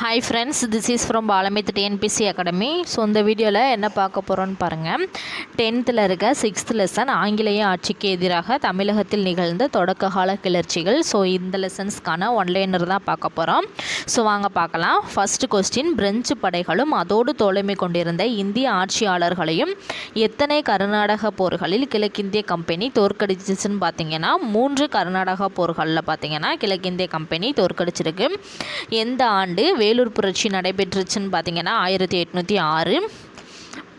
Hi friends this is from பாலமித் TNPSC academy so இந்த வீடியோவில் என்ன பார்க்க போகிறோன்னு பாருங்கள் டென்த்தில் இருக்க சிக்ஸ்த் லெசன் ஆங்கிலேய ஆட்சிக்கு எதிராக தமிழகத்தில் நிகழ்ந்த தொடக்க கால கிளர்ச்சிகள். ஸோ இந்த லெசன்ஸ்க்கான ஒன்லைனர் தான் பார்க்க போகிறோம் ஸோ வாங்க பார்க்கலாம். ஃபர்ஸ்ட் கொஸ்டின் பிரெஞ்சு படைகளும் அதோடு தோழமை கொண்டிருந்த இந்திய ஆட்சியாளர்களையும் எத்தனை கர்நாடக போர்களில் கிழக்கிந்திய கம்பெனி தோற்கடிச்சிச்சுன்னு பார்த்தீங்கன்னா மூன்று கர்நாடக போர்களில் பார்த்தீங்கன்னா கிழக்கிந்திய கம்பெனி தோற்கடிச்சிருக்கு. எந்த ஆண்டு வேலூர் புரட்சி நடைபெற்றுச்சுன்னு பார்த்தீங்கன்னா ஆயிரத்தி எட்நூற்றி ஆறு.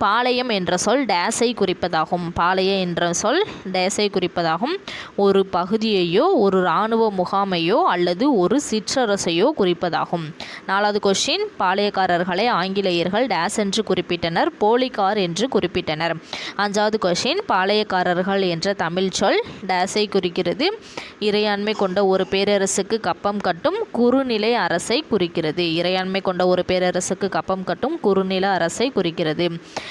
பாளையம் என்ற சொல் டேஸை குறிப்பதாகும். பாளைய என்ற சொல் டேஸை குறிப்பதாகும். ஒரு பகுதியையோ ஒரு இராணுவ முகாமையோ அல்லது ஒரு சிற்றரசையோ குறிப்பதாகும். நாலாவது கொஸ்டின் பாளையக்காரர்களை ஆங்கிலேயர்கள் டேஸ் என்று குறிப்பிட்டனர் போலிகார் என்று குறிப்பிட்டனர். அஞ்சாவது கொஸ்டின் பாளையக்காரர்கள் என்ற தமிழ் சொல் டேஸை குறிக்கிறது. இறையாண்மை கொண்ட ஒரு பேரரசுக்கு கப்பம் கட்டும் குறுநிலை அரசை குறிக்கிறது. இறையாண்மை கொண்ட ஒரு பேரரசுக்கு கப்பம் கட்டும் குறுநில அரசை குறிக்கிறது.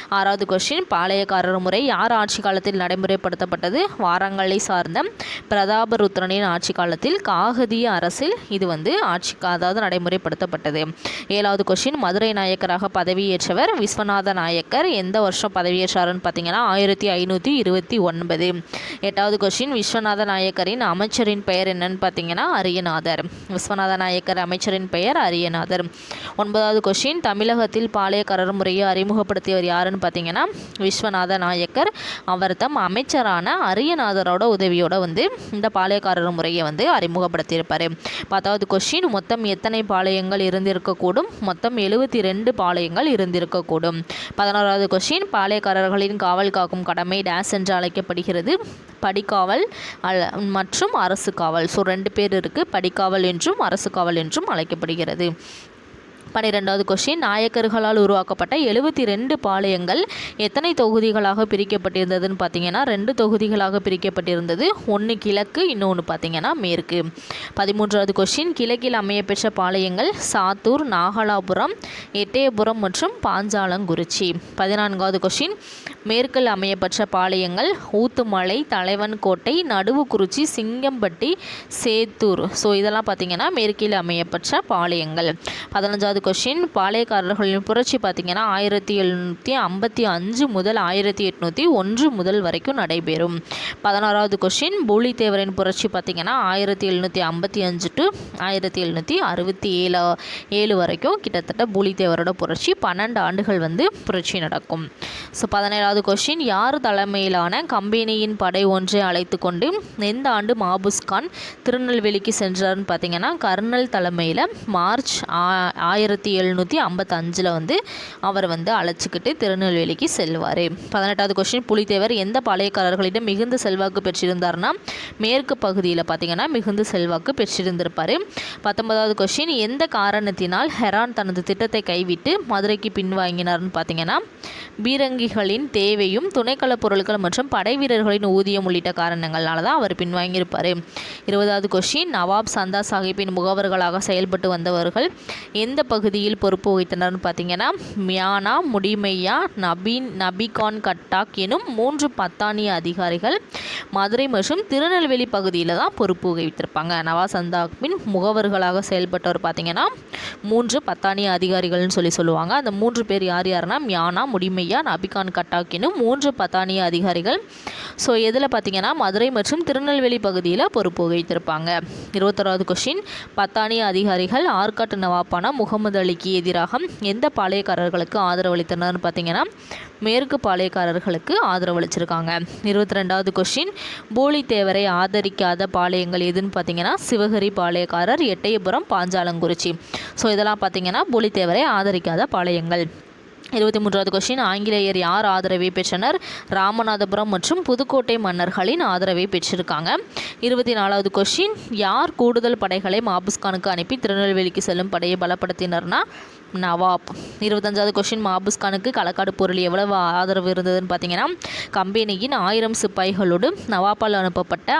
ஆறாவது கொஸ்டின் பாளையக்காரர் முறை யார் ஆட்சி காலத்தில் நடைமுறைப்படுத்தப்பட்டது? வாரங்களை சார்ந்த பிரதாபருத்ரனின் ஆட்சி காலத்தில் காகதிய அரசில் இது வந்து ஆட்சி அதாவது நடைமுறைப்படுத்தப்பட்டது. ஏழாவது கொஸ்டின் மதுரை நாயக்கராக பதவியேற்றவர் விஸ்வநாத நாயக்கர். எந்த வருஷம் பதவியேற்றாருன்னு பார்த்தீங்கன்னா ஆயிரத்தி ஐநூற்றி இருபத்தி ஒன்பது. எட்டாவது கொஸ்டின் விஸ்வநாத நாயக்கரின் அமைச்சரின் பெயர் என்னன்னு பார்த்தீங்கன்னா அரியநாதர். விஸ்வநாத நாயக்கர் அமைச்சரின் பெயர் அரியநாதர். ஒன்பதாவது கொஸ்டின் தமிழகத்தில் பாளையக்காரர் முறையை அறிமுகப்படுத்தியவர் யாருன்னு பார்த்தீங்கன்னா விஸ்வநாத நாயக்கர். அவர் தம் அமைச்சரான அரியநாதரோட உதவியோட வந்து இந்த பாளையக்காரர் முறையை வந்து அறிமுகப்படுத்தியிருப்பார். பத்தாவது கொஸ்டின் மொத்தம் எத்தனை பாளையங்கள் இருந்திருக்கக்கூடும்? மொத்தம் எழுபத்தி ரெண்டு பாளையங்கள் இருந்திருக்கக்கூடும். பதினோராவது கொஸ்டின் பாளையக்காரர்களின் காவல் காக்கும் கடமை டேஸ் என்று அழைக்கப்படுகிறது. படிக்காவல் அல் மற்றும் அரசு காவல். ஸோ ரெண்டு பேர் இருக்குது படிக்காவல் என்றும் அரசு காவல் என்றும் அழைக்கப்படுகிறது. பன்னிரெண்டாவது கொஸ்டின் நாயக்கர்களால் உருவாக்கப்பட்ட எழுபத்தி ரெண்டு பாளையங்கள் எத்தனை தொகுதிகளாக பிரிக்கப்பட்டிருந்ததுன்னு பார்த்தீங்கன்னா ரெண்டு தொகுதிகளாக பிரிக்கப்பட்டிருந்தது. ஒன்று கிழக்கு இன்னொன்று பார்த்தீங்கன்னா மேற்கு. பதிமூன்றாவது கொஸ்டின் கிழக்கில் அமையப்பெற்ற பாளையங்கள் சாத்தூர் நாகலாபுரம் எட்டயபுரம் மற்றும் பாஞ்சாலங்குறிச்சி. பதினான்காவது கொஸ்டின் மேற்கில் அமையப்பெற்ற பாளையங்கள் ஊத்துமலை தலைவன் கோட்டை நடுவுக்குறிச்சி சிங்கம்பட்டி சேத்தூர். ஸோ இதெல்லாம் பார்த்தீங்கன்னா மேற்கில் அமையப்பெற்ற பாளையங்கள். பதினஞ்சாவது கொஷின். பாளையக்காரர்களின் புரட்சி பார்த்தீங்கன்னா ஆயிரத்தி எழுநூற்றி ஐம்பத்தி அஞ்சு முதல் ஆயிரத்தி எட்நூற்றி ஒன்று முதல் வரைக்கும் நடைபெறும். பதினாறாவது கொஷின். பூலித்தேவரின் புரட்சி பார்த்தீங்கன்னா ஆயிரத்தி எழுநூற்றி ஐம்பத்தி அஞ்சு டு ஆயிரத்தி எழுநூற்றி அறுபத்தி ஏழு ஏழு வரைக்கும் கிட்டத்தட்ட பூலித்தேவரோட புரட்சி பன்னெண்டு ஆண்டுகள் வந்து புரட்சி நடக்கும். ஸோ பதினேழாவது கொஸ்டின் யார் தலைமையிலான கம்பெனியின் படை ஒன்றை அழைத்து கொண்டு எந்த ஆண்டு மாபுஸ்கான் திருநெல்வேலிக்கு சென்றார்னு பார்த்தீங்கன்னா கர்னல் தலைமையில் மார்ச் ஆ- ஆயிரத்தி எழுநூற்றி ஐம்பத்தஞ்சில் வந்து அவர் வந்து அழைச்சிக்கிட்டு திருநெல்வேலிக்கு செல்வார். பதினெட்டாவது கொஸ்டின் புலித்தேவர் எந்த பழையக்காரர்களிடம் மிகுந்த செல்வாக்கு பெற்றிருந்தார்னா? மேற்கு பகுதியில் பார்த்தீங்கன்னா மிகுந்த செல்வாக்கு பெற்றிருந்திருப்பார். பத்தொன்பதாவது கொஸ்டின் எந்த காரணத்தினால் ஹெரான் தனது திட்டத்தை கைவிட்டு மதுரைக்கு பின்வாங்கினார்னு பார்த்தீங்கன்னா பீரங்கிகளின் தேவையும் துணைக்களப் பொருட்கள் மற்றும் படை வீரர்களின் ஊதியம் உள்ளிட்ட காரணங்களால தான் அவர் பின்வாங்கியிருப்பார். இருபதாவது கொஸ்டின் நவாப் சந்தா சாஹிப்பின் முகவர்களாக செயல்பட்டு வந்தவர்கள் எந்த பகுதியில் பொறுப்பு வகித்தனர்னு பார்த்தீங்கன்னா மியானா முடிமையா நபீன் நபிகான் கட்டாக் எனும் மூன்று பத்தானிய அதிகாரிகள் மதுரை மற்றும் திருநெல்வேலி பகுதியில் தான் பொறுப்பு வகித்திருப்பாங்க. நவாஸ் சந்தாப்பின் முகவர்களாக செயல்பட்டவர் பார்த்தீங்கன்னா மூன்று பத்தானிய அதிகாரிகள்னு சொல்லி சொல்லுவாங்க. அந்த மூன்று பேர் யார் யாருன்னா மியானா முடிமையா நபிகான் கட்டாக் எனும் மூன்று பத்தானிய அதிகாரிகள். ஸோ எதில் பார்த்தீங்கன்னா மதுரை மற்றும் திருநெல்வேலி பகுதியில் பொறுப்பு வகித்திருப்பாங்க. இருபத்தொராவது கொஸ்டின் பத்தானிய அதிகாரிகள் ஆற்காட்டு நவாப்பான முகமது அலிக்கு எதிராக எந்த பாளையக்காரர்களுக்கு ஆதரவளித்தனர்னு பார்த்தீங்கன்னா மேற்கு பாளையக்காரர்களுக்கு ஆதரவளிச்சிருக்காங்க இருபத்தி ரெண்டாவது கொஷின் போலித்தேவரை ஆதரிக்காத பாளையங்கள் எதுன்னு பார்த்தீங்கன்னா சிவகிரி பாளையக்காரர் எட்டயபுரம் பாஞ்சாலங்குறிச்சி. ஸோ இதெல்லாம் பார்த்தீங்கன்னா போலித்தேவரை ஆதரிக்காத பாளையங்கள். இருபத்தி மூன்றாவது கொஸ்டின் ஆங்கிலேயர் யார் ஆதரவை பெற்றனர்? ராமநாதபுரம் மற்றும் புதுக்கோட்டை மன்னர்களின் ஆதரவை பெற்றிருக்காங்க. இருபத்தி நாலாவது கொஸ்டின் யார் கூடுதல் படைகளை மாபுஸ்கானுக்கு அனுப்பி திருநெல்வேலிக்கு செல்லும் படையை பலப்படுத்தினர்னா? நவாப். இருபத்தஞ்சாவது கொஷின் மாபுஸ்கானுக்கு களக்காடு போரில் எவ்வளவு ஆதரவு இருந்ததுன்னு பார்த்தீங்கன்னா கம்பெனியின் ஆயிரம் சிப்பாய்களோடு நவாப்பால் அனுப்பப்பட்ட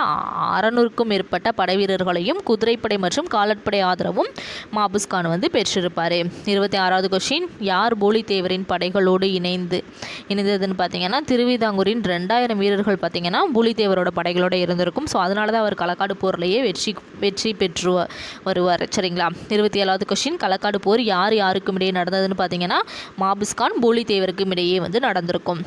அறநூறுக்கும் மேற்பட்ட படை வீரர்களையும் குதிரைப்படை மற்றும் காலாட்படை ஆதரவும் மாபுஸ்கான் வந்து பெற்றிருப்பார். இருபத்தி ஆறாவது கொஷின் யார் பூலித்தேவரின் படைகளோடு இணைந்து இணைந்ததுன்னு பார்த்தீங்கன்னா திருவிதாங்கூரின் ரெண்டாயிரம் வீரர்கள் பார்த்தீங்கன்னா பூலித்தேவரோட படைகளோடு இருந்திருக்கும். ஸோ அதனால தான் அவர் களக்காடு போர்லேயே வெற்றி வெற்றி பெற்று வருவார். சரிங்களா? இருபத்தி ஏழாவது கொஷின் களக்காடு போர் யார் இருவருக்கும் இடையே நடந்ததுன்னு பார்த்தீங்கன்னா மாபிஸ்கான் போலி தேவருக்கும் இடையே வந்து நடந்திருக்கும்.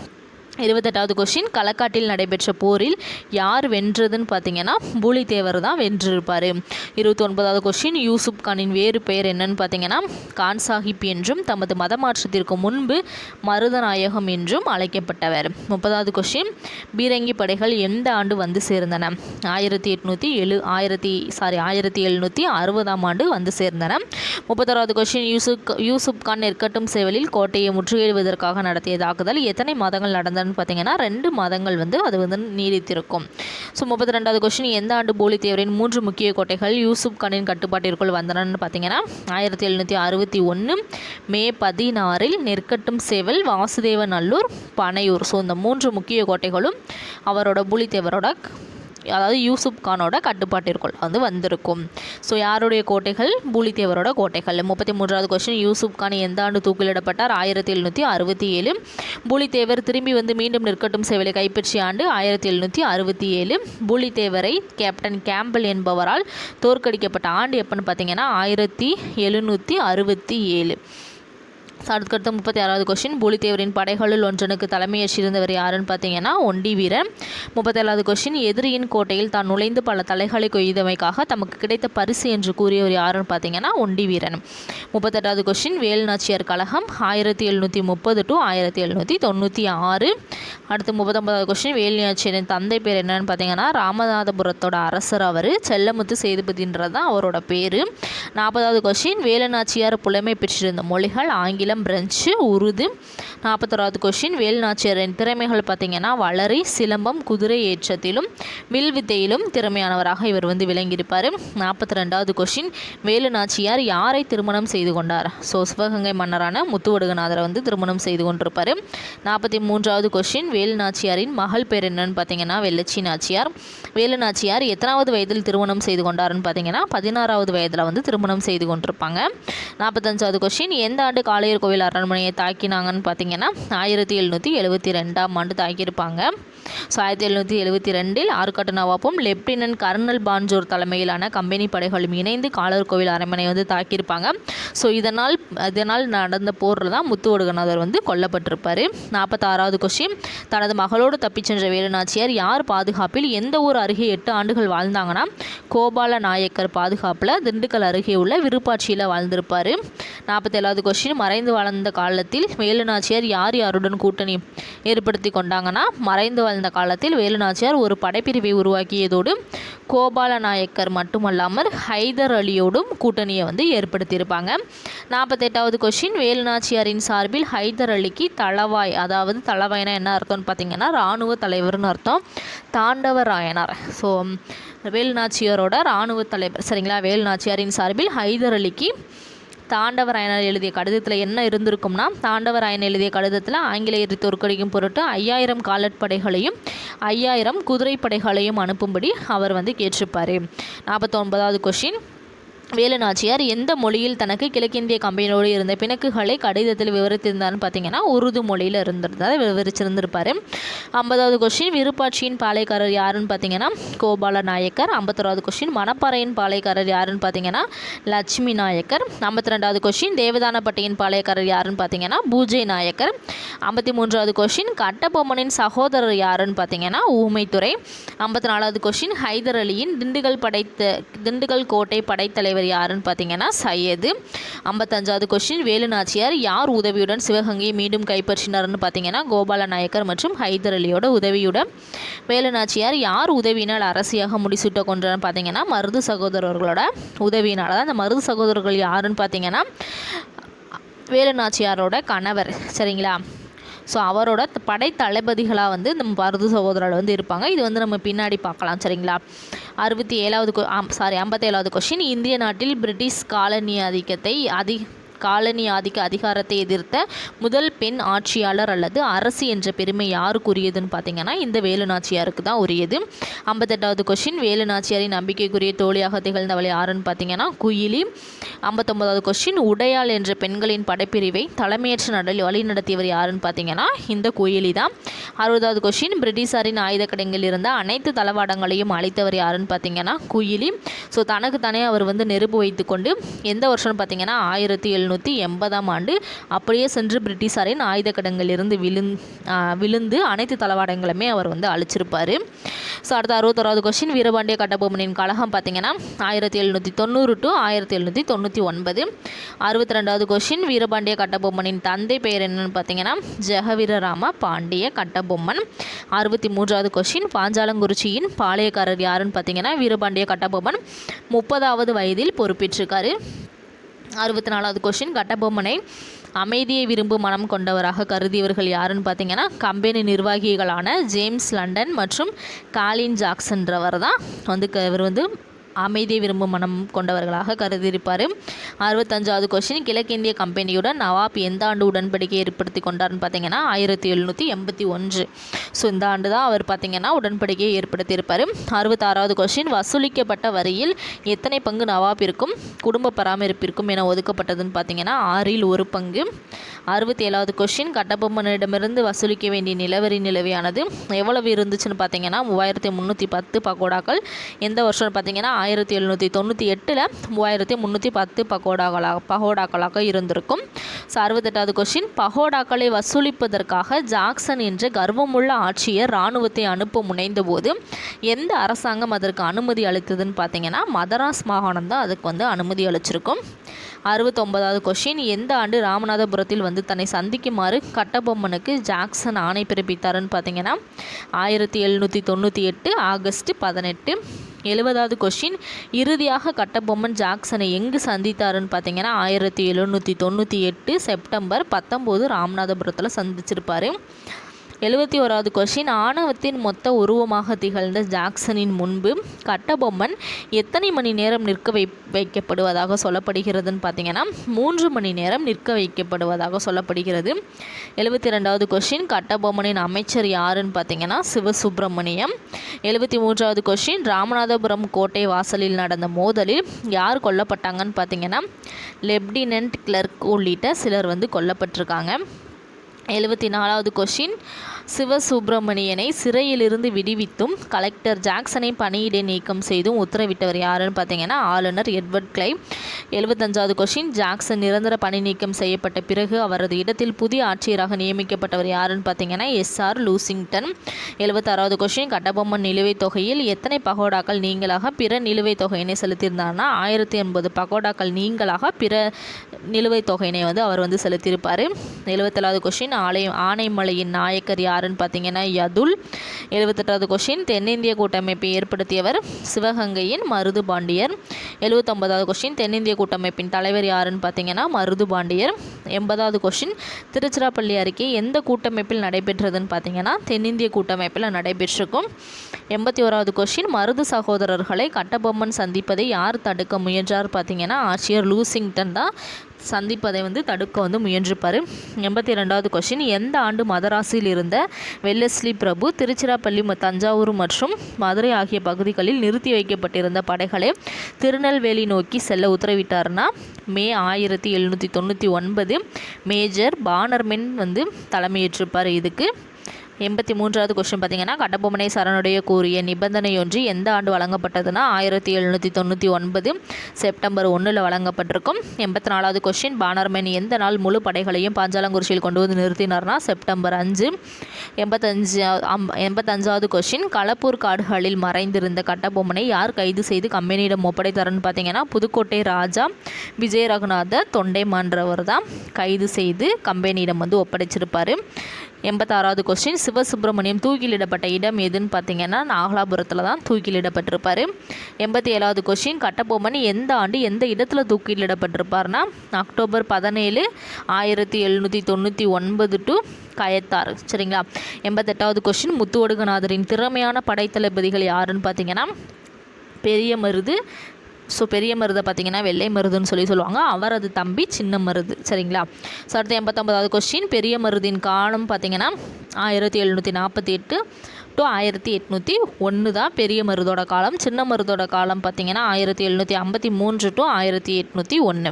இருபத்தெட்டாவது கொஷின் களக்காட்டில் நடைபெற்ற போரில் யார் வென்றதுன்னு பார்த்தீங்கன்னா பூலித்தேவர் தான் வென்றிருப்பார். இருபத்தி ஒன்பதாவது கொஸ்டின் யூசுப் கானின் வேறு பெயர் என்னன்னு பார்த்தீங்கன்னா கான் சாஹிப் என்றும் தமது மதமாற்றத்திற்கு முன்பு மருதநாயகம் என்றும் அழைக்கப்பட்டவர். முப்பதாவது கொஷின் பீரங்கி படைகள் எந்த ஆண்டு வந்து சேர்ந்தன? ஆயிரத்தி எட்நூற்றி எழு ஆயிரத்தி சாரி ஆயிரத்தி எழுநூற்றி அறுபதாம் ஆண்டு வந்து சேர்ந்தன. முப்பத்தோராவது கொஸ்டின் யூசுப் யூசுப் கான் நெற்கட்டும் சேவலில் கோட்டையை முற்றுகையிடுவதற்காக நடத்திய தாக்குதல் எத்தனை மாதங்கள் நடந்ததுன்னு பார்த்தீங்கன்னா ரெண்டு மாதங்கள் வந்து அது வந்து நீடித்திருக்கும். ஸோ முப்பத்தி ரெண்டாவது கொஸ்டின் எந்த ஆண்டு போலித்தேவரின் மூன்று முக்கிய கோட்டைகள் யூசுப் கானின் கட்டுப்பாட்டிற்குள் வந்தனன்னு பார்த்தீங்கன்னா ஆயிரத்தி எழுநூற்றி அறுபத்தி ஒன்று மே பதினாறில் நெற்கட்டும் சேவல் வாசுதேவ நல்லூர் பனையூர். ஸோ இந்த மூன்று முக்கிய கோட்டைகளும் அவரோட புலித்தேவரோட அதாவது யூசுப் கானோட கட்டுப்பாட்டிற்குள் வந்து வந்திருக்கும். ஸோ யாருடைய கோட்டைகள்? பூலித்தேவரோட கோட்டைகள். முப்பத்தி மூன்றாவது கொஸ்டின் யூசுப் கான் எந்த ஆண்டு தூக்கிலிடப்பட்டார்? ஆயிரத்தி எழுநூற்றி அறுபத்தி ஏழு. பூலித்தேவர் திரும்பி வந்து மீண்டும் நிற்கட்டும் சேவலை கைப்பற்றிய ஆண்டு ஆயிரத்தி எழுநூற்றி அறுபத்தி ஏழு. பூலித்தேவரை கேப்டன் கேம்பல் என்பவரால் தோற்கடிக்கப்பட்ட ஆண்டு எப்போன்னு பார்த்தீங்கன்னா ஆயிரத்தி எழுநூற்றி அறுபத்தி ஏழு. அடுத்தடுத்த முப்பத்தி ஆறாவது கொஸ்டின் பூலித்தேவரின் படைகளுள் ஒன்றனுக்கு தலைமையேற்றிருந்தவர் யாருன்னு பார்த்தீங்கன்னா ஒண்டி வீரன். முப்பத்தேழாவது கொஸ்டின் எதிரியின் கோட்டையில் தான் நுழைந்து பல தலைகளை கொய்தமைக்காக தமக்கு கிடைத்த பரிசு என்று கூறியவர் யாருன்னு பார்த்தீங்கன்னா ஒண்டி வீரன். முப்பத்தெட்டாவது கொஸ்டின் வேலுநாச்சியார் கழகம் ஆயிரத்தி எழுநூற்றி முப்பது டு ஆயிரத்தி எழுநூற்றி தொண்ணூற்றி ஆறு. அடுத்து முப்பத்தொன்பதாவது கொஸ்டின் வேலுநாச்சியாரின் தந்தை பேர் என்னன்னு பார்த்தீங்கன்னா ராமநாதபுரத்தோட அரசர் அவர். செல்லமுத்து சேதுபதின்றது தான் அவரோட பேர். நாற்பதாவது கொஸ்டின் வேலுநாச்சியார் புலமை பெற்றிருந்த மொழிகள் ஆங்கிலம் பிரெஞ்சு உருது. நாற்பத்தோராவது கொஷின் வேல்நாச்சியரின் திறமைகள் பார்த்தீங்கன்னா வளரி சிலம்பம் குதிரை ஏற்றத்திலும் வில் வித்தையிலும் திறமையானவராக இவர் வந்து விளங்கியிருப்பார். நாற்பத்தி ரெண்டாவது கொஸ்டின் வேலுநாச்சியார் யாரை திருமணம் செய்து கொண்டார்? ஸோ சிவகங்கை மன்னரான முத்துவடுகநாதரை வந்து திருமணம் செய்து கொண்டிருப்பார். நாற்பத்தி மூன்றாவது கொஸ்டின் வேலுநாச்சியாரின் மகள் பேர் என்னன்னு பார்த்தீங்கன்னா வெள்ளச்சி நாச்சியார். வேலுநாச்சியார் எத்தனாவது வயதில் திருமணம் செய்து கொண்டாருன்னு பார்த்தீங்கன்னா பதினாறாவது வயதில் வந்து திருமணம் செய்து கொண்டிருப்பாங்க. நாற்பத்தஞ்சாவது கொஷின் எந்த ஆண்டு காலையர் கோவில் அரண்மனையை தாக்கினாங்கன்னு பார்த்தீங்கன்னா ஆயிரத்தி எழுநூற்றி எழுபத்தி ரெண்டாம் ஆண்டு தாக்கியிருப்பாங்க. ஸோ ஆயிரத்தி எழுநூற்றி எழுபத்தி ரெண்டில் ஆறுகாட்டு நவாப்பும் லெப்டினன்ட் கர்னல் பான்ஜோர் தலைமையிலான கம்பெனி படைகளும் இணைந்து காலர் கோவில் அரண்மனை வந்து தாக்கியிருப்பாங்க. ஸோ இதனால் இதனால் நடந்த போரில் தான் முத்துவடுகநாதர் வந்து கொல்லப்பட்டிருப்பார். நாற்பத்தாறாவது கொஸ்டின். தனது மகளோடு தப்பிச் சென்ற வேலுநாச்சியார் யார் பாதுகாப்பில் எந்த ஊர் அருகே எட்டு ஆண்டுகள் வாழ்ந்தாங்கன்னா கோபால நாயக்கர் பாதுகாப்பில் திண்டுக்கல் அருகே உள்ள விருப்பாட்சியில் வாழ்ந்திருப்பார். நாற்பத்தேழாவது கொஸ்டின். மறைந்த வாழ்ந்த காலத்தில் வேலுநாச்சியார் யார் யாருடன் கூட்டணி ஏற்படுத்தி கொண்டாங்கன்னா மறைந்து வாழ்ந்த காலத்தில் வேலுநாச்சியார் ஒரு படைப்பிரிவை உருவாக்கியதோடு கோபால நாயக்கர் மட்டுமல்லாமல் ஹைதர் அலியோடும் கூட்டணியை வந்து ஏற்படுத்தியிருப்பாங்க. நாற்பத்தெட்டாவது கொஷின் வேலுநாச்சியாரின் சார்பில் ஹைதர் அலிக்கு தளவாய் அதாவது தளவாய்னா என்ன அர்த்தம்னு பார்த்தீங்கன்னா இராணுவ தலைவர்னு அர்த்தம். தாண்டவராயனார் ஸோ வேலுநாச்சியாரோட இராணுவ தலைவர் சரிங்களா? வேலுநாச்சியாரின் சார்பில் ஹைதர் அலிக்கு தாண்டவராயனர் எழுதிய கடிதத்தில் என்ன இருந்திருக்கும்னா தாண்டவராயன் எழுதிய கடிதத்தில் ஆங்கிலேயரை தோற்கடிக்கும் பொருட்டு ஐயாயிரம் காலட்படைகளையும் ஐயாயிரம் குதிரைப்படைகளையும் அனுப்பும்படி அவர் வந்து கேட்டிருப்பார். நாற்பத்தொன்பதாவது கொஷின் வேலுநாச்சியார் எந்த மொழியில் தனக்கு கிழக்கிந்திய கம்பெனியோடு இருந்த பிணக்குகளை கடிதத்தில் விவரித்திருந்தார்னு பார்த்தீங்கன்னா உருது மொழியில் இருந்திருந்தார் விவரிச்சிருந்திருப்பார். ஐம்பதாவது கொஸ்டின் விருப்பாட்சியின் பாளையக்காரர் யாருன்னு பார்த்தீங்கன்னா கோபால நாயக்கர் ஐம்பத்தொறாவது கொஸ்டின் மணப்பாறையின் பாளையக்காரர் யாருன்னு பார்த்தீங்கன்னா லட்சுமி நாயக்கர் ஐம்பத்தி ரெண்டாவது கொஸ்டின் தேவதானப்பட்டியின் பாளையக்காரர் யாருன்னு பார்த்தீங்கன்னா பூஜை நாயக்கர் ஐம்பத்தி மூன்றாவது கொஸ்டின் கட்டபொம்மனின் சகோதரர் யாருன்னு பார்த்தீங்கன்னா ஊமைத்துறை. ஐம்பத்தி நாலாவது கொஸ்டின் ஹைதர் அலியின் திண்டுக்கல் படைத்த திண்டுக்கல் கோட்டை படைத்தலைவர் யாருன்னு பார்த்தீங்கன்னா சையது. ஐம்பத்தஞ்சாவது கொஸ்டின் வேலுநாச்சியார் யார் உதவியுடன் சிவகங்கையை மீண்டும் கைப்பற்றினார்னு பார்த்தீங்கன்னா கோபால நாயக்கர் மற்றும் ஹைதர் அலியோட உதவியுடன். வேலுநாச்சியார் யார் உதவியினால் அரசியாக முடிசூட்ட கொண்டார்னு பார்த்தீங்கன்னா மருது சகோதரர்களோட உதவியினால் தான். அந்த மருது சகோதரர்கள் யாருன்னு பார்த்தீங்கன்னா வேலுநாச்சியாரோட கணவர். சரிங்களா? ஸோ அவரோட படை தளபதிகளாக வந்து இந்த மருது சகோதரர்கள் வந்து இருப்பாங்க. இது வந்து நம்ம பின்னாடி பார்க்கலாம் சரிங்களா? அறுபத்தி ஏழாவது சாரி ஐம்பத்தேழாவது கொஷின் இந்திய நாட்டில் பிரிட்டிஷ் காலனி ஆதிக்கத்தை அதி காலனி ஆதிக்க அதிகாரத்தை எதிர்த்த முதல் பெண் ஆட்சியாளர் அல்லது அரசு என்ற பெருமை யாருக்குரியதுன்னு பார்த்தீங்கன்னா இந்த வேலுநாச்சியாருக்கு தான் உரியது. ஐம்பத்தெட்டாவது கொஷின் வேலுநாச்சியாரின் நம்பிக்கைக்குரிய தோழியாக திகழ்ந்தவள் யாருன்னு பார்த்தீங்கன்னா குயிலி. ஐம்பத்தொம்பதாவது கொஷின் உடையாள் என்ற பெண்களின் படைப்பிரிவை தலைமையேற்று நடல் வழிநடத்தியவர் யாருன்னு பார்த்தீங்கன்னா இந்த குயிலி தான். அறுபதாவது கொஷின் பிரிட்டிஷாரின் ஆயுதக்கடையில் இருந்த அனைத்து தளவாடங்களையும் அழைத்தவர் யாருன்னு பார்த்தீங்கன்னா குயிலி. ஸோ தனக்கு தானே அவர் வந்து நெருப்பு வைத்துக்கொண்டு எந்த வருஷம்னு பார்த்தீங்கன்னா ஆயிரத்தி எழுநூற்றி எண்பதாம் ஆண்டு அப்படியே சென்று பிரிட்டிஷாரின் ஆயுத கடங்களில் இருந்து விழுந் விழுந்து அனைத்து தளவாடங்களுமே அவர் வந்து அழிச்சிருப்பார். ஸோ அடுத்த அறுபத்தோராவது கொஸ்டின் வீரபாண்டிய கட்டபொம்மனின் கழகம் பார்த்தீங்கன்னா ஆயிரத்தி எழுநூற்றி தொண்ணூறு டு ஆயிரத்தி எழுநூற்றி தொண்ணூற்றி ஒன்பது. அறுபத்தி ரெண்டாவது கொஷின் வீரபாண்டிய கட்டபொம்மனின் தந்தை பெயர் என்னன்னு பார்த்தீங்கன்னா ஜெகவீரராம பாண்டிய கட்டபொம்மன். அறுபத்தி மூன்றாவது கொஷின் பாஞ்சாலங்குறிச்சியின் பாளையக்காரர் யாருன்னு பார்த்தீங்கன்னா வீரபாண்டிய கட்டபொம்மன் முப்பதாவது வயதில் பொறுப்பேற்றிருக்காரு. அறுபத்தி நாலாவது கொஷின் கட்டபொம்மனை அமைதியை விரும்பும் மனம் கொண்டவராக கருதியவர்கள் யாருன்னு பார்த்தீங்கன்னா கம்பெனி நிர்வாகிகளான ஜேம்ஸ் லண்டன் மற்றும் காலின் ஜாக்சன்றவர் தான் வந்து இவர் வந்து அமைதியை விரும்பும் மனம் கொண்டவர்களாக கருதியிருப்பார். அறுபத்தஞ்சாவது கொஸ்டின் கிழக்கிந்திய கம்பெனியுடன் நவாப் எந்த ஆண்டு உடன்படிக்கை ஏற்படுத்தி கொண்டார்னு பார்த்தீங்கன்னா ஆயிரத்தி எழுநூற்றி எண்பத்தி ஒன்று. ஸோ இந்த ஆண்டு தான் அவர் பார்த்தீங்கன்னா உடன்படிக்கையை ஏற்படுத்தியிருப்பார். அறுபத்தாறாவது கொஸ்டின் வசூலிக்கப்பட்ட வரியில் எத்தனை பங்கு நவாப்பிற்கும் குடும்ப பராமரிப்பிற்கும் என ஒதுக்கப்பட்டதுன்னு பார்த்தீங்கன்னா ஆறில் ஒரு பங்கு. அறுபத்தி ஏழாவது கொஸ்டின் கட்டபொம்மனிடமிருந்து வசூலிக்க வேண்டிய நிலவரி நிலவையானது எவ்வளவு இருந்துச்சுன்னு பார்த்தீங்கன்னா மூவாயிரத்தி முந்நூற்றி பத்து பக்கோடாக்கள் எந்த வருஷம்னு பார்த்தீங்கன்னா ஆயிரத்தி எழுநூற்றி தொண்ணூற்றி எட்டில் மூவாயிரத்தி முந்நூற்றி பத்து பகோடாக்களாக பகோடாக்களாக இருந்திருக்கும். ஸோ அறுபத்தெட்டாவது கொஷின் பகோடாக்களை வசூலிப்பதற்காக ஜாக்சன் என்ற கர்வமுள்ள ஆட்சியர் இராணுவத்தை அனுப்ப முனைந்தபோது எந்த அரசாங்கம் அதற்கு அனுமதி அளித்ததுன்னு பார்த்தீங்கன்னா மதராஸ் மாகாணம் தான் அதுக்கு வந்து அனுமதி அளிச்சிருக்கும். அறுபத்தொன்பதாவது கொஷின் எந்த ஆண்டு ராமநாதபுரத்தில் வந்து தன்னை சந்திக்குமாறு கட்டபொம்மனுக்கு ஜாக்சன் ஆணை பிறப்பித்தாருன்னு பார்த்தீங்கன்னா ஆயிரத்தி எழுநூற்றி தொண்ணூற்றி எட்டு ஆகஸ்ட் பதினெட்டு. எழுபதாவது கொஷின் இறுதியாக கட்டபொம்மன் ஜாக்சனை எங்கு சந்தித்தாருன்னு பார்த்தீங்கன்னா ஆயிரத்தி எழுநூற்றி தொண்ணூற்றி எட்டு செப்டம்பர் பத்தொம்போது ராமநாதபுரத்தில் சந்திச்சிருப்பாரு. எழுபத்தி ஓராவது கொஷின் ஆணவத்தின் மொத்த உருவமாக திகழ்ந்த ஜாக்சனின் முன்பு கட்டபொம்மன் எத்தனை மணி நேரம் நிற்க வை வைக்கப்படுவதாக சொல்லப்படுகிறதுன்னு பார்த்தீங்கன்னா மூன்று மணி நேரம் நிற்க வைக்கப்படுவதாக சொல்லப்படுகிறது. எழுபத்தி ரெண்டாவது கொஷின் கட்டபொம்மனின் அமைச்சர் யாருன்னு பார்த்தீங்கன்னா சிவசுப்பிரமணியம். எழுபத்தி மூன்றாவது கொஷின் ராமநாதபுரம் கோட்டை வாசலில் நடந்த மோதலில் யார் கொல்லப்பட்டாங்கன்னு பார்த்தீங்கன்னா லெப்டினன்ட் கிளர்க் உள்ளிட்ட சிலர் வந்து கொல்லப்பட்டிருக்காங்க. எழுபத்தி நாலாவது கொஷின் சிவசுப்பிரமணியனை சிறையிலிருந்து விடுவித்தும் கலெக்டர் ஜாக்சனை பணியிடை நீக்கம் செய்தும் உத்தரவிட்டவர் யாருன்னு பார்த்தீங்கன்னா ஆளுநர் எட்வர்ட் கிளை. எழுபத்தஞ்சாவது கொஷின் ஜாக்சன் நிரந்தர பணி நீக்கம் செய்யப்பட்ட பிறகு அவரது இடத்தில் புதிய ஆட்சியராக நியமிக்கப்பட்டவர் யாருன்னு பார்த்தீங்கன்னா எஸ்ஆர் லூசிங்டன். எழுபத்தாறாவது கொஷின் கட்டபொம்மன் நிலுவைத் தொகையில் எத்தனை பகோடாக்கள் நீங்களாக பிற நிலுவைத் தொகையினை செலுத்தியிருந்தார்னா ஆயிரத்தி எண்பது பகோடாக்கள் நீங்களாக பிற நிலுவைத் தொகையினை வந்து அவர் வந்து செலுத்தியிருப்பார். எழுபத்தேழாவது கொஷின் ஆலை ஆனைமலையின் நாயக்கர் யார் யாருன்னு பார்த்தீங்கன்னா யதுல். எழுபத்தெட்டாவது கொஷின் தென்னிந்திய கூட்டமைப்பை ஏற்படுத்தியவர் சிவகங்கையின் மருது பாண்டியர். எழுபத்தொன்பதாவது கொஷின் தென்னிந்திய கூட்டமைப்பின் தலைவர் யாருன்னு பார்த்தீங்கன்னா மருது பாண்டியர். எண்பதாவது கொஷின் திருச்சிராப்பள்ளி அறிக்கை எந்த கூட்டமைப்பில் நடைபெற்றதுன்னு பார்த்தீங்கன்னா தென்னிந்திய கூட்டமைப்பில் நடைபெற்றிருக்கும். எண்பத்தி ஓராவது கொஷின் மருது சகோதரர்களை கட்டபொம்மன் சந்திப்பதை யார் தடுக்க முயன்றார் பார்த்தீங்கன்னா ஆட்சியர் லூசிங்டன் தான். சந்திப்பதை வந்து தடுக்க வந்து முயன்றிருப்பார். எண்பத்தி ரெண்டாவது கொஷின் எந்த ஆண்டு மதராசியில் இருந்த வெல்லஸ்லி பிரபு திருச்சிராப்பள்ளி ம- தஞ்சாவூர் மற்றும் மதுரை ஆகிய பகுதிகளில் நிறுத்தி வைக்கப்பட்டிருந்த படைகளை திருநெல்வேலி நோக்கி செல்ல உத்தரவிட்டார்னா மே ஆயிரத்தி எழுநூற்றி தொண்ணூற்றி ஒன்பது மேஜர் பானர்மென் வந்து தலைமையேற்றிருப்பார். இதுக்கு எண்பத்தி மூன்றாவது கொஸ்டின் பார்த்தீங்கன்னா கட்டபொம்மனை சரணுடைய கூறிய நிபந்தனையொன்று எந்த ஆண்டு வழங்கப்பட்டதுன்னா ஆயிரத்தி எழுநூற்றி தொண்ணூற்றி ஒன்பது செப்டம்பர் ஒன்றில் வழங்கப்பட்டிருக்கும். எண்பத்தி நாலாவது கொஸ்டின் பானர்மேன் எந்த நாள் முழு படைகளையும் பாஞ்சாலங்குறிச்சியில் கொண்டு வந்து நிறுத்தினார்னா செப்டம்பர் அஞ்சு. எண்பத்தஞ்சு அம் எண்பத்தஞ்சாவது கொஸ்டின் களப்பூர் காடுகளில் மறைந்திருந்த கட்டபொம்மனை யார் கைது செய்து கம்பெனியிடம் ஒப்படைத்தாருன்னு பார்த்தீங்கன்னா புதுக்கோட்டை ராஜா விஜய ரகுநாத தொண்டைமான்றவர் தான் கைது செய்து கம்பெனியிடம் வந்து ஒப்படைச்சிருப்பார். எண்பத்தாறாவது கொஸ்டின் சிவசுப்பிரமணியம் தூக்கிலிடப்பட்ட இடம் எதுன்னு பார்த்தீங்கன்னா நாகலாபுரத்தில் தான் தூக்கிலிடப்பட்டிருப்பார். எண்பத்தி ஏழாவது கொஸ்டின் கட்டபொம்மன் எந்த ஆண்டு எந்த இடத்துல தூக்கிலிடப்பட்டிருப்பார்னா அக்டோபர் பதினேழு ஆயிரத்தி எழுநூற்றி தொண்ணூற்றி ஒன்பது டு கயத்தார் சரிங்களா? எண்பத்தெட்டாவது கொஸ்டின் முத்துவடுகநாதரின் திறமையான படைத்தளபதிகள் யாருன்னு பார்த்தீங்கன்னா பெரிய மருது ஸோ பெரிய மருதை பார்த்தீங்கன்னா வெள்ளை மருதுன்னு சொல்லி சொல்லுவாங்க. அவரது தம்பி சின்ன மருது. சரிங்களா? ஸோ அடுத்து எண்பத்தொம்பதாவது கொஸ்டின் பெரிய மருதின் காலம் பார்த்தீங்கன்னா ஆயிரத்தி எழுநூற்றி நாற்பத்தி எட்டு டு ஆயிரத்தி எட்நூற்றி ஒன்று தான் பெரிய மருதோட காலம். சின்ன மருதோட காலம் பார்த்தீங்கன்னா ஆயிரத்தி எழுநூற்றி ஐம்பத்தி மூன்று டு ஆயிரத்தி எட்நூற்றி ஒன்று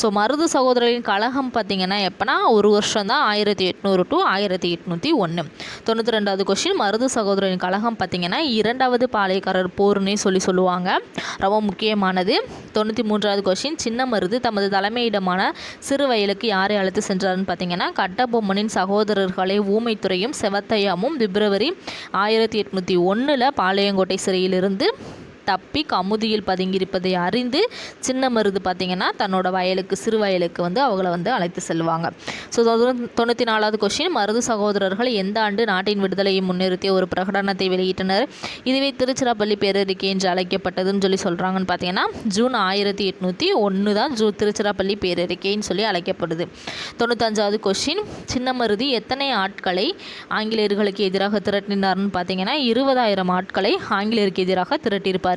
ஸோ மருது சகோதரர்களின் கழகம் பார்த்தீங்கன்னா எப்போனா ஒரு வருஷம் தான் ஆயிரத்தி எட்நூறு டு ஆயிரத்தி எட்நூற்றி ஒன்று தொண்ணூற்றி ரெண்டாவது கொஸ்டின் மருது சகோதரரின் கழகம் பார்த்தீங்கன்னா இரண்டாவது பாளையக்காரர் போர்னே சொல்லி சொல்லுவாங்க. ரொம்ப முக்கியமானது. தொண்ணூற்றி மூன்றாவது கொஸ்டின் சின்ன மருது தமது தலைமையிடமான சிறு வயலுக்கு யாரை அழைத்து சென்றாருன்னு பார்த்தீங்கன்னா கட்டபொம்மனின் சகோதரர்களை ஊமைத்துறையும் செவத்தையாமும் பிப்ரவரி ஆயிரத்தி எட்நூற்றி ஒன்றில் பாளையங்கோட்டை சிறையிலிருந்து தப்பி கமுதியில் பதுங்கியிருப்பதை அறிந்து சின்ன மருது பார்த்திங்கன்னா தன்னோட வயலுக்கு சிறு வயலுக்கு வந்து அவங்கள வந்து அழைத்து செல்வாங்க ஸோ தொண்ணூற்றி நாலாவது கொஸ்டின் மருது சகோதரர்கள் எந்த ஆண்டு நாட்டின் விடுதலையை முன்னிறுத்திய ஒரு பிரகடனத்தை வெளியிட்டனர்? இதுவே திருச்சிராப்பள்ளி பேரறிக்கை என்று அழைக்கப்பட்டதுன்னு சொல்லி சொல்கிறாங்கன்னு பார்த்தீங்கன்னா ஜூன் ஆயிரத்தி எட்நூற்றி ஒன்று தான் ஜூ திருச்சிராப்பள்ளி பேரறிக்கைன்னு சொல்லி அழைக்கப்படுது. தொண்ணூத்தஞ்சாவது கொஷின் சின்ன மருதி எத்தனை ஆட்களை ஆங்கிலேயர்களுக்கு எதிராக திரட்டினார்னு பார்த்தீங்கன்னா இருபதாயிரம் ஆட்களை ஆங்கிலேயருக்கு எதிராக திரட்டியிருப்பார்.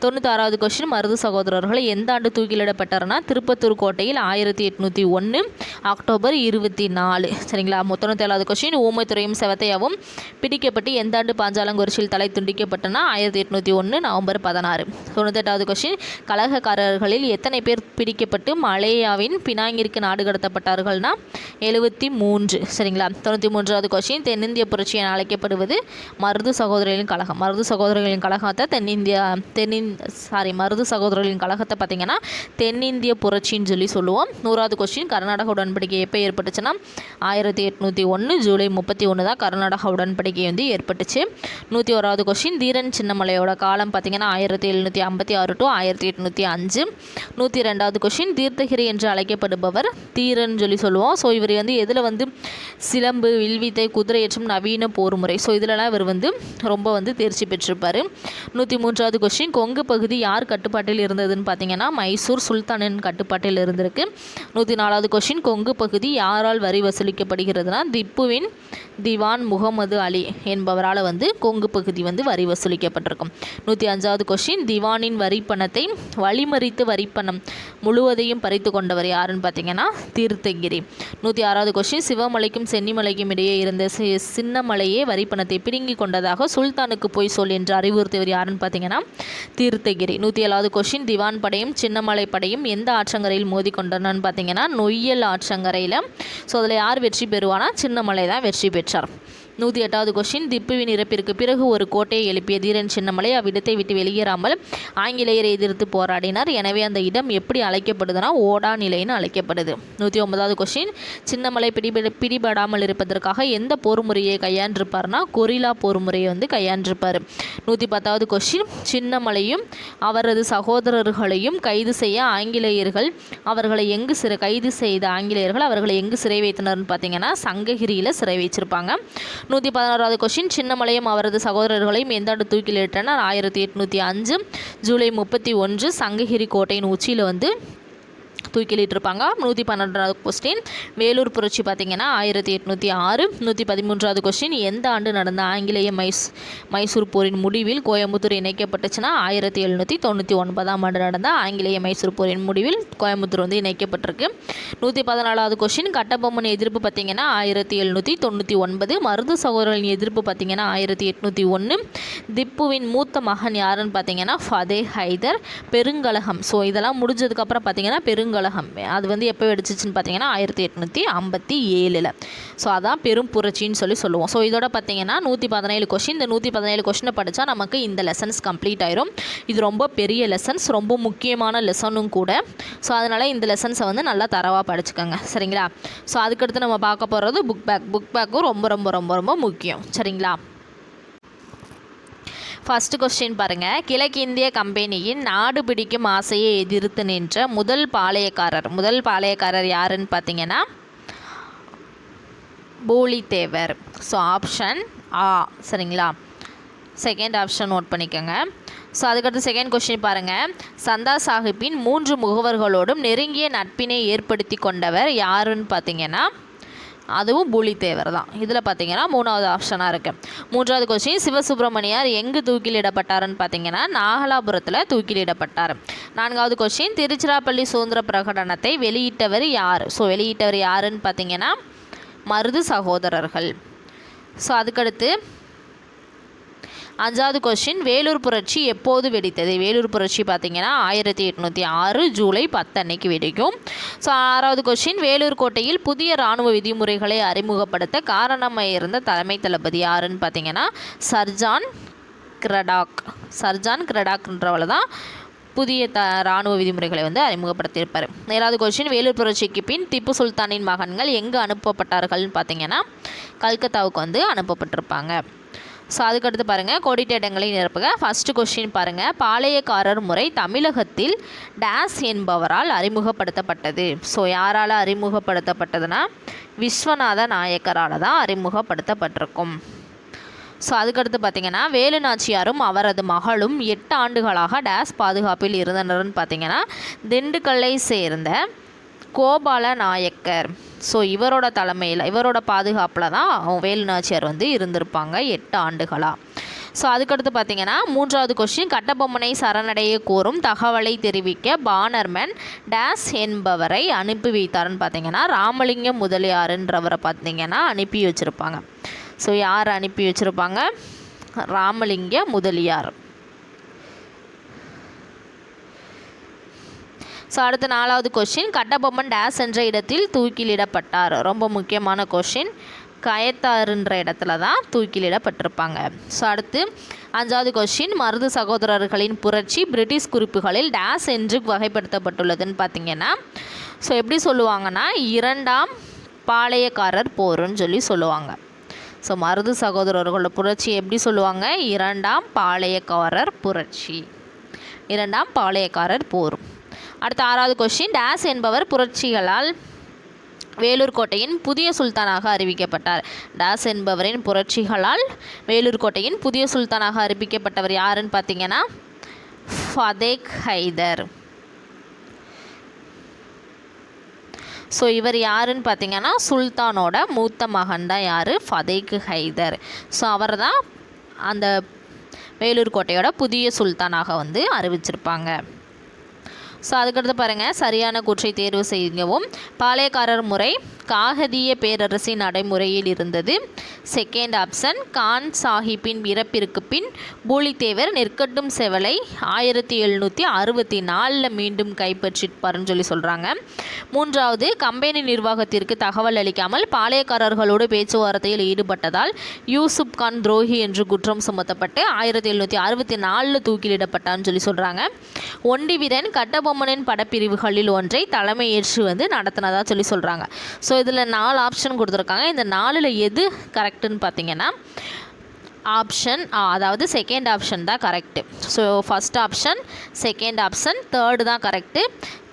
தொண்ணூத்தாறாவது கொஸ்டின் மருது சகோதரர்கள் எந்த ஆண்டு தூக்கிலிடப்பட்டார்னா திருப்பத்தூர் கோட்டையில் ஆயிரத்தி எட்நூற்றி ஒன்று அக்டோபர் இருபத்தி நாலு. சரிங்களா? தொண்ணூத்தேழாவது கொஸ்டின் ஊமைத்துறையும் செவத்தையாவும் பிடிக்கப்பட்டு எந்த ஆண்டு பாஞ்சாலங்குறிச்சியில் தலை துண்டிக்கப்பட்டனா ஆயிரத்தி எட்நூற்றி ஒன்று நவம்பர் பதினாறு. தொண்ணூத்தெட்டாவது கொஸ்டின் கழகக்காரர்களில் எத்தனை பேர் பிடிக்கப்பட்டு மலேயாவின் பினாங்கிற்கு நாடு கடத்தப்பட்டார்கள்னா எழுபத்தி மூன்று. சரிங்களா? தொண்ணூற்றி மூன்றாவது கொஸ்டின் தென்னிந்திய புரட்சி என அழைக்கப்படுவது மருது சகோதரர்களின் கழகம். மருது சகோதரர்களின் கழகத்தை தென்னிந்தியா தென்னின் சாரி மருது சகோதரர்களின் கழகத்தை பார்த்தீங்கன்னா தென்னிந்திய புரட்சின்னு சொல்லி சொல்லுவோம். நூறாவது கொஸ்டின் கர்நாடக உடன்படிக்கை எப்போ ஏற்பட்டுச்சுன்னா ஆயிரத்தி எட்நூற்றி ஒன்று ஜூலை முப்பத்தி ஒன்று தான் கர்நாடக உடன்படிக்கை வந்து ஏற்பட்டுச்சு. நூற்றி ஓராவது கொஸ்டின் தீரன் சின்னமலையோட காலம் பார்த்தீங்கன்னா ஆயிரத்தி எழுநூற்றி ஐம்பத்தி ஆறு டு ஆயிரத்தி எட்நூற்றி அஞ்சு. நூற்றி ரெண்டாவது கொஸ்டின் தீர்த்தகிரி என்று அழைக்கப்படுபவர் தீரன் சொல்லி சொல்லுவோம். ஸோ இவர் வந்து எதில் வந்து சிலம்பு வில்வித்தை குதிரையேற்றம் நவீன போர் முறை ஸோ இதிலலாம் இவர் வந்து ரொம்ப வந்து தேர்ச்சி பெற்றிருப்பார். நூற்றி மூன்றாவது கொஸ்டின் கொங்கு பகுதி யார் கட்டுப்பாட்டில் இருந்ததுன்னு பார்த்தீங்கன்னா மைசூர் சுல்தானின் கட்டுப்பாட்டில் இருந்திருக்கு. நூற்றி நாலாவது கொஷின் கொங்கு பகுதி யாரால் வரி வசூலிக்கப்படுகிறதுனா திப்புவின் திவான் முகமது அலி என்பவரால் வந்து கொங்கு பகுதி வந்து வரி வசூலிக்கப்பட்டிருக்கும். நூற்றி அஞ்சாவது கொஷின் திவானின் வரி பணத்தை வழிமறித்து வரிப்பணம் முழுவதையும் பறித்து கொண்டவர் யாருன்னு பார்த்தீங்கன்னா தீர்த்தகிரி நூற்றி ஆறாவது கொஸ்டின் சிவமலைக்கும் சென்னிமலைக்கும் இடையே இருந்த சி- சின்னமலையே வரிப்பணத்தை பிடுங்கி கொண்டதாக சுல்தானுக்கு போய் சொல் என்று அறிவுறுத்தியவர் யாருன்னு பார்த்தீங்கன்னா தீர்த்தகிரி. நூற்றி ஏழாவது கொஸ்டின் திவான் படையும் சின்னமலை படையும் எந்த ஆற்றங்கரையில் மோதி கொண்டனன்னு பார்த்தீங்கன்னா நொய்யல் ஆற்றங்கரையில். ஸோ அதில் யார் வெற்றி பெறுவானா? சின்னமலை தான் வெற்றி பெற்றார். நூற்றி எட்டாவது கொஸ்டின் திப்புவின் இறப்பிற்கு பிறகு ஒரு கோட்டையை எழுப்பிய தீரன் சின்னமலை அவ்விடத்தை விட்டு வெளியேறாமல் ஆங்கிலேயரை எதிர்த்து போராடினார். எனவே அந்த இடம் எப்படி அழைக்கப்படுதுன்னா ஓடா நிலைன்னு அழைக்கப்படுது. நூற்றி ஒன்பதாவது கொஸ்டின் சின்னமலை பிடிபட பிடிபடாமல் இருப்பதற்காக எந்த போர் முறையை கையாண்டிருப்பார்னா கொரில்லா போர் முறையை வந்து கையாண்டிருப்பார். நூற்றி பத்தாவது கொஸ்டின் சின்னமலையும் அவரது சகோதரர்களையும் கைது செய்ய ஆங்கிலேயர்கள் அவர்களை எங்கு சிறை கைது செய்த ஆங்கிலேயர்கள் அவர்களை எங்கு சிறை வைத்தனர்னு பார்த்தீங்கன்னா சங்ககிரியில் சிறை வச்சிருப்பாங்க. நூற்றி பதினாறாவது கொஷின் சின்னமலையும் அவரது சகோதரர்களையும் எந்த ஆண்டு தூக்கிலிட்டனர்? ஆயிரத்தி எட்நூற்றி அஞ்சு ஜூலை முப்பத்தி ஒன்று சங்ககிரி கோட்டையின் உச்சியில் வந்து தூக்கிலிட்டிருப்பாங்க. நூற்றி பன்னெண்டாவது கொஸ்டின் வேலூர் புரட்சி பார்த்தீங்கன்னா ஆயிரத்தி எட்நூற்றி ஆறு நூற்றி பதிமூன்றாவது கொஸ்டின் எந்த ஆண்டு நடந்த ஆங்கிலேய மைஸ் மைசூர் போரின் முடிவில் கோயம்புத்தூர் இணைக்கப்பட்டுச்சுன்னா ஆயிரத்தி எழுநூற்றி தொண்ணூற்றி ஒன்பதாம் ஆண்டு நடந்த ஆங்கிலேய மைசூர் போரின் முடிவில் கோயம்புத்தூர் வந்து இணைக்கப்பட்டிருக்கு. நூற்றி பதினாலாவது கொஸ்டின் கட்டபொம்மன் எதிர்ப்பு பார்த்தீங்கன்னா ஆயிரத்தி எழுநூற்றி தொண்ணூற்றி ஒன்பது. மருது சகோதரர்களின் எதிர்ப்பு பார்த்தீங்கன்னா ஆயிரத்தி எட்நூற்றி ஒன்று திப்புவின் மூத்த மகன் யாருன்னு பார்த்தீங்கன்னா ஃபதே ஹைதர். பெருங்கலகம். ஸோ இதெல்லாம் முடிஞ்சதுக்கப்புறம் பார்த்தீங்கன்னா பெருங்கலகம் அது வந்து எப்போ வெடிச்சிச்சின்னு பார்த்தீங்கன்னா ஆயிரத்தி எட்நூற்றி ஐம்பத்தி ஏழில். ஸோ அதான் பெரும் புரட்சின்னு சொல்லி சொல்லுவோம். ஸோ இதோட பார்த்தீங்கன்னா நூற்றி பதினேழு கொஷின் இந்த நூற்றி பதினேழு கொஷினை படித்தா நமக்கு இந்த லெசன்ஸ் கம்ப்ளீட் ஆயிரும். இது ரொம்ப பெரிய லெசன்ஸ் ரொம்ப முக்கியமான லெசனும் கூட. ஸோ அதனால் இந்த லெசன்ஸை வந்து நல்லா தரவாக படிச்சுக்கோங்க. சரிங்களா? ஸோ அதுக்கடுத்து நம்ம பார்க்க போகிறது புக் பேக் புக் பேக்கும் ரொம்ப ரொம்ப ரொம்ப ரொம்ப முக்கியம். சரிங்களா? ஃபர்ஸ்ட் கொஸ்டின் பாருங்கள் கிழக்கிந்திய கம்பெனியின் நாடு பிடிக்கும் ஆசையை எதிர்த்து நின்ற முதல் பாளையக்காரர். முதல் பாளையக்காரர் யாருன்னு பார்த்தீங்கன்னா பூலித்தேவர். ஸோ ஆப்ஷன் ஆ சரிங்களா? செகண்ட் ஆப்ஷன் நோட் பண்ணிக்கோங்க. ஸோ அதுக்கடுத்து செகண்ட் கொஸ்டின் பாருங்கள் சந்தா சாஹிப்பின் மூன்று முகவர்களோடும் நெருங்கிய நட்பினை ஏற்படுத்தி கொண்டவர் யாருன்னு பார்த்தீங்கன்னா அதுவும் பூலித்தேவர் தான். இதில் பார்த்தீங்கன்னா மூணாவது ஆப்ஷனாக இருக்குது மூன்றாவது கொஸ்டின் சிவசுப்பிரமணியார் எங்கு தூக்கிலிடப்பட்டாருன்னு பார்த்தீங்கன்னா நாகலாபுரத்தில் தூக்கிலிடப்பட்டார். நான்காவது கொஸ்டின் திருச்சிராப்பள்ளி சுதந்திர பிரகடனத்தை வெளியிட்டவர் யார்? ஸோ வெளியிட்டவர் யாருன்னு பார்த்தீங்கன்னா மருது சகோதரர்கள். ஸோ அதுக்கடுத்து அஞ்சாவது கொஸ்டின் வேலூர் புரட்சி எப்போது வெடித்தது? வேலூர் புரட்சி பார்த்தீங்கன்னா ஆயிரத்தி எட்நூற்றி ஆறு ஜூலை பத்து அன்னைக்கு வெடிக்கும். ஸோ ஆறாவது கொஸ்டின் வேலூர் கோட்டையில் புதிய இராணுவ விதிமுறைகளை அறிமுகப்படுத்த காரணமாக இருந்த தலைமை தளபதி யாருன்னு பார்த்தீங்கன்னா சர்ஜான் கிரடாக். சர்ஜான் கிரடாக்ன்றவளை தான் புதிய த இராணுவ விதிமுறைகளை வந்து அறிமுகப்படுத்தியிருப்பார். ஏழாவது கொஸ்டின் வேலூர் புரட்சிக்கு பின் திப்பு சுல்தானின் மகன்கள் எங்கே அனுப்பப்பட்டார்கள்னு பார்த்தீங்கன்னா கல்கத்தாவுக்கு வந்து அனுப்பப்பட்டிருப்பாங்க. ஸோ அதுக்கடுத்து பாருங்கள் கோடிட்ட இடங்களை நிரப்புக. ஃபஸ்ட்டு கொஸ்டின் பாருங்கள் பாளையக்காரர் முறை தமிழகத்தில் டேஸ் என்பவரால் அறிமுகப்படுத்தப்பட்டது. ஸோ யாரால் அறிமுகப்படுத்தப்பட்டதுன்னா விஸ்வநாத நாயக்கரால் தான் அறிமுகப்படுத்தப்பட்டிருக்கும். ஸோ அதுக்கடுத்து பார்த்தீங்கன்னா வேலுநாச்சியாரும் அவரது மகளும் எட்டு ஆண்டுகளாக டேஸ் பாதுகாப்பில் இருந்தனர்னு பார்த்தீங்கன்னா திண்டுக்கல்லை சேர்ந்த கோபால நாயக்கர் ஸோ இவரோட தலைமையில் இவரோட பாதுகாப்பில் தான் வேலு நாச்சியார் வந்து இருந்திருப்பாங்க எட்டு ஆண்டுகளாக ஸோ அதுக்கடுத்து பார்த்தீங்கன்னா மூன்றாவது கொஸ்டின் கட்டபொம்மனை சரணடைய கோரும் தகவலை தெரிவிக்க பானர்மேன் டேஸ் என்பவரை அனுப்பி வைத்தார்னு பார்த்தீங்கன்னா ராமலிங்கம் முதலியாருன்றவரை பார்த்தீங்கன்னா அனுப்பி வச்சுருப்பாங்க. ஸோ யார் அனுப்பி வச்சுருப்பாங்க? ராமலிங்க முதலியார். ஸோ அடுத்த நாலாவது கொஷின் கட்டபொம்மன் டேஸ் என்ற இடத்தில் தூக்கிலிடப்பட்டார். ரொம்ப முக்கியமான கொஷின் கயத்தாறுன்ற இடத்துல தான் தூக்கிலிடப்பட்டிருப்பாங்க. ஸோ அடுத்து அஞ்சாவது கொஷின் மருது சகோதரர்களின் புரட்சி பிரிட்டிஷ் குறிப்புகளில் டேஸ் என்று வகைப்படுத்தப்பட்டுள்ளதுன்னு பார்த்தீங்கன்னா ஸோ எப்படி சொல்லுவாங்கன்னா இரண்டாம் பாளையக்காரர் போருன்னு சொல்லி சொல்லுவாங்க. ஸோ மருது சகோதரர்களோட புரட்சி எப்படி சொல்லுவாங்க? இரண்டாம் பாளையக்காரர் புரட்சி. இரண்டாம் பாளையக்காரர் போர். அடுத்த ஆறாவது கொஸ்டின் டேஸ் என்பவர் புரட்சிகளால் வேலூர் கோட்டையின் புதிய சுல்தானாக அறிவிக்கப்பட்டார். டாஸ் என்பவரின் புரட்சிகளால் வேலூர் கோட்டையின் புதிய சுல்தானாக அறிவிக்கப்பட்டவர் யாருன்னு பார்த்தீங்கன்னா ஃபதேக் ஹைதர். ஸோ இவர் யாருன்னு பார்த்தீங்கன்னா சுல்தானோட மூத்த மகன் தான் யார்? ஃபதேக் ஹைதர். ஸோ அவர் தான் அந்த வேலூர் கோட்டையோட புதிய சுல்தானாக வந்து அறிவிச்சிருப்பாங்க. ஸோ அதுக்கடுத்து பாருங்கள் சரியான கூற்றை தேர்வு செய்யவும். பாளையக்காரர் முறை காகதிய பேரரசின் நடைமுறையில் இருந்தது. செகண்ட் ஆப்ஷன் கான் சாஹிப்பின் இறப்பிற்கு பின் பூலித்தேவர் நெற்கட்டும் செவலை ஆயிரத்தி எழுநூற்றி அறுபத்தி நாலில் மீண்டும் கைப்பற்றிப்பாருன்னு சொல்லி சொல்கிறாங்க மூன்றாவது கம்பெனி நிர்வாகத்திற்கு தகவல் அளிக்காமல் பாளையக்காரர்களோடு பேச்சுவார்த்தையில் ஈடுபட்டதால் யூசுப் கான் துரோகி என்று குற்றம் சுமத்தப்பட்டு ஆயிரத்தி எழுநூற்றி அறுபத்தி நாலில் தூக்கிலிடப்பட்டான்னு சொல்லி சொல்கிறாங்க ஒண்டிவீரன் கட்டபொம்மனின் படப்பிரிவுகளில் ஒன்றை தலைமையேற்று வந்து நடத்தினதா சொல்லி சொல்கிறாங்க ஸோ இதில் நாலு ஆப்ஷன் கொடுத்துருக்காங்க. இந்த நாலில் எது கரெக்டுன்னு பார்த்தீங்கன்னா ஆப்ஷன் அதாவது செகண்ட் ஆப்ஷன் தான் correct so first option second option third தான் கரெக்டு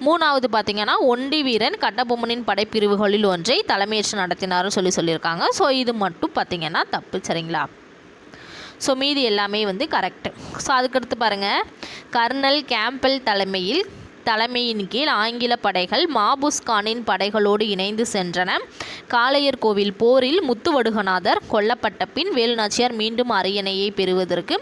மூணாவது பார்த்தீங்கன்னா ஒண்டி வீரன் கட்டபொம்மனின் படைப்பிரிவுகளில் ஒன்றை தலைமையேற்று நடத்தினார்னு சொல்லி சொல்லியிருக்காங்க. ஸோ இது மட்டும் பார்த்தீங்கன்னா தப்பு சரிங்களா? ஸோ மீதி எல்லாமே வந்து கரெக்டு ஸோ அதுக்கடுத்து பாருங்கள் கர்னல் கேம்பல் தலைமையில் தலைமையின் கீழ் ஆங்கில படைகள் மாபுஸ்கானின் படைகளோடு இணைந்து சென்றன. காளையர் கோவில் போரில் முத்துவடுகநாதர் கொல்லப்பட்ட பின் வேலுநாச்சியார் மீண்டும் அரியணையை பெறுவதற்கு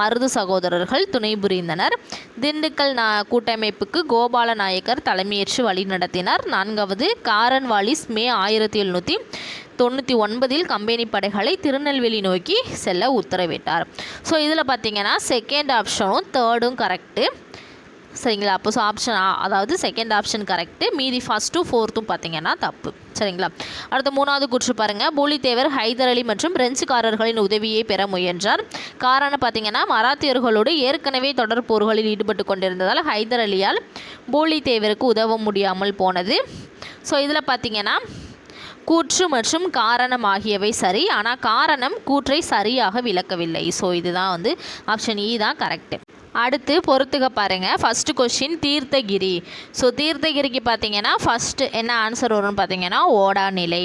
மருது சகோதரர்கள் துணை புரிந்தனர். திண்டுக்கல் நா கூட்டமைப்புக்கு கோபால நாயக்கர் தலைமையேற்று வழிநடத்தினார் நான்காவது காரன்வாலிஸ் மே ஆயிரத்தி எழுநூற்றி தொண்ணூற்றி ஒன்பதில் கம்பெனி படைகளை திருநெல்வேலி நோக்கி செல்ல உத்தரவிட்டார். ஸோ இதில் பார்த்தீங்கன்னா செகண்ட் ஆப்ஷனும் தேர்டும் கரெக்டு சரிங்களா? அப்போ ஸோ ஆப்ஷன் அதாவது செகண்ட் ஆப்ஷன் கரெக்டு மீதி ஃபஸ்ட்டும் ஃபோர்த்தும் பார்த்தீங்கன்னா தப்பு. சரிங்களா? அடுத்த மூணாவது கூற்று பாருங்கள் பூலித்தேவர் ஹைதர் அலி மற்றும் பிரெஞ்சுக்காரர்களின் உதவியை பெற முயன்றார். காரணம் பார்த்தீங்கன்னா மராத்தியர்களோடு ஏற்கனவே தொடர் போர்களில் ஈடுபட்டு கொண்டிருந்ததால் ஹைதர் அலியால் பூலித்தேவருக்கு உதவ முடியாமல் போனது. ஸோ இதில் பார்த்தீங்கன்னா கூற்று மற்றும் காரணம் ஆகியவை சரி. ஆனால் காரணம் கூற்றை சரியாக விளக்கவில்லை. ஸோ இதுதான் வந்து ஆப்ஷன் இ e தான் கரெக்டு அடுத்து பொறுத்துக்க பாருங்கள் ஃபஸ்ட்டு கொஷின் தீர்த்தகிரி. ஸோ தீர்த்தகிரிக்கு பார்த்தீங்கன்னா ஃபஸ்ட்டு என்ன ஆன்சர் வரும்னு பார்த்தீங்கன்னா ஓடாநிலை.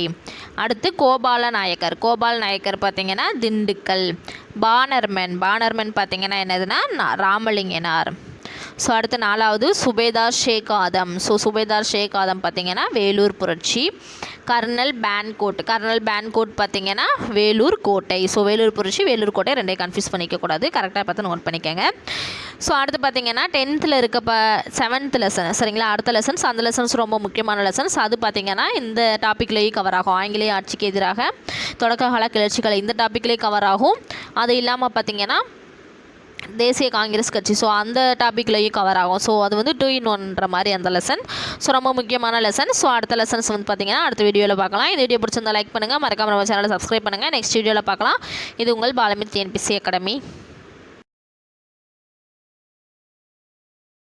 அடுத்து கோபால நாயக்கர் கோபால நாயக்கர் பார்த்தீங்கன்னா திண்டுக்கல். பானர்மன் பானர்மன் பார்த்தீங்கன்னா என்னதுன்னா ராமலிங்கனார். ஸோ அடுத்து நாலாவது சுபேதார் ஷேக் ஆதம் ஸோ சுபேதார் ஷேக் ஆதம் பார்த்தீங்கன்னா வேலூர் புரட்சி. கர்னல் பேன்கோட் கர்னல் பேன்கோட் பார்த்தீங்கன்னா வேலூர் கோட்டை. ஸோ வேலூர் புரட்சி வேலூர் கோட்டை ரெண்டையும் கன்ஃபியூஸ் பண்ணிக்கக்கூடாது. கரெக்டாக பார்த்து நோட் பண்ணிக்கோங்க. ஸோ அடுத்து பார்த்தீங்கன்னா டென்த்தில் இருக்க ப செவன்த் லெசன் சரிங்களா? அடுத்த லெசன்ஸ் அந்த லெசன்ஸ் ரொம்ப முக்கியமான லெசன்ஸ் அது பார்த்தீங்கன்னா இந்த டாப்பிக்லேயும் கவர் ஆகும். ஆங்கிலேய ஆட்சிக்கு எதிராக தொடக்ககால கிளர்ச்சிகள் இந்த டாப்பிக்லேயும் கவர் ஆகும். அது இல்லாமல் பார்த்தீங்கன்னா தேசிய காங்கிரஸ் கட்சி. ஸோ அந்த டாப்பிக்லேயும் கவர் ஆகும். ஸோ அது வந்து டூ இன் ஒன்ற மாதிரி அந்த லெசன் ஸோ ரொம்ப முக்கியமான லெசன் ஸோ அடுத்த லெசன்ஸ் வந்து பார்த்தீங்கன்னா அடுத்த வீடியோவில் பார்க்கலாம். இந்த வீடியோ பிடிச்சிருந்தா லைக் பண்ணுங்கள் மறக்காம நம்ம சேனலை சப்ஸ்கிரைப் பண்ணுங்கள் நெக்ஸ்ட் வீடியோவில் பார்க்கலாம். இது உங்கள் பாலமித் டிஎன்பிசி அகாடமி